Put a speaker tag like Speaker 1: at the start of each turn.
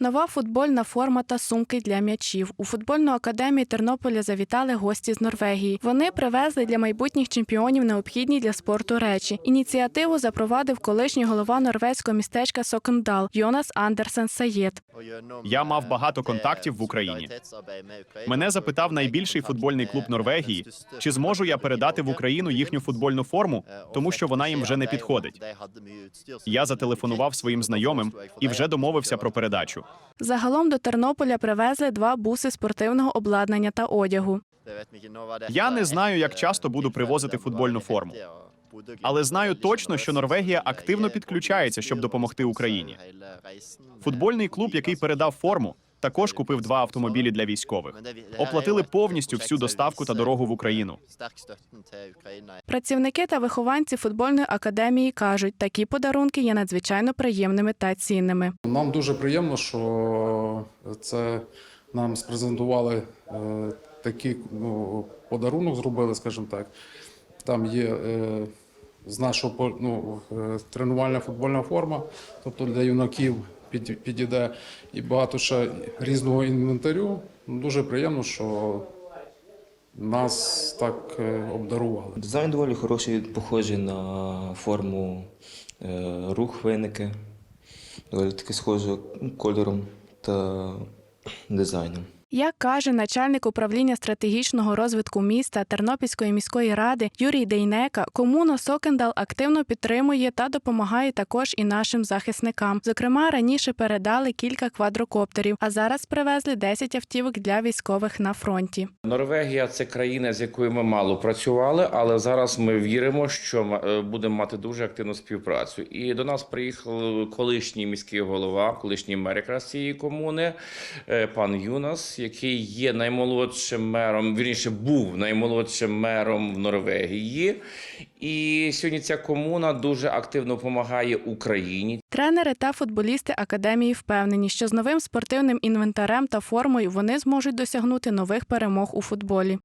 Speaker 1: Нова футбольна форма та сумки для м'ячів. У футбольну академію Тернополя завітали гості з Норвегії. Вони привезли для майбутніх чемпіонів необхідні для спорту речі. Ініціативу запровадив колишній голова норвезького містечка Сокендал Йонас Андерсен Саєт.
Speaker 2: Я мав багато контактів в Україні. Мене запитав найбільший футбольний клуб Норвегії, чи зможу я передати в Україну їхню футбольну форму, тому що вона їм вже не підходить. Я зателефонував своїм знайомим і вже домовився про передачу.
Speaker 1: Загалом до Тернополя привезли два буси спортивного обладнання та одягу.
Speaker 2: Я не знаю, як часто буду привозити футбольну форму. Але знаю точно, що Норвегія активно підключається, щоб допомогти Україні. Футбольний клуб, який передав форму, також купив два автомобілі для військових. Оплатили повністю всю доставку та дорогу в Україну.
Speaker 1: Працівники та вихованці футбольної академії кажуть, такі подарунки є надзвичайно приємними та цінними.
Speaker 3: Нам дуже приємно, що це нам спрезентували е, такий ну, подарунок, зробили, скажімо так. Там є е, з нашого ну, е, тренувальна футбольна форма, тобто для юнаків підійде і багато ще різного інвентарю. Ну, Дуже приємно, що нас так е, обдарували.
Speaker 4: Дизайн доволі хороший, похожий на форму е, рух виники, доволі таки схожий кольором та дизайном.
Speaker 1: Як каже начальник управління стратегічного розвитку міста Тернопільської міської ради Юрій Дейнека, комуна Сокендал активно підтримує та допомагає також і нашим захисникам. Зокрема, раніше передали кілька квадрокоптерів, а зараз привезли 10 автівок для військових на фронті.
Speaker 5: Норвегія це країна, з якою ми мало працювали, але зараз ми віримо, що е, будемо мати дуже активну співпрацю. І до нас приїхав колишній міський голова, колишній мер цієї комуни, е, пан Юнас, який є наймолодшим мером, вірніше був наймолодшим мером в Норвегії. І сьогодні ця комуна дуже активно допомагає Україні.
Speaker 1: Тренери та футболісти академії впевнені, що з новим спортивним інвентарем та формою вони зможуть досягнути нових перемог у футболі.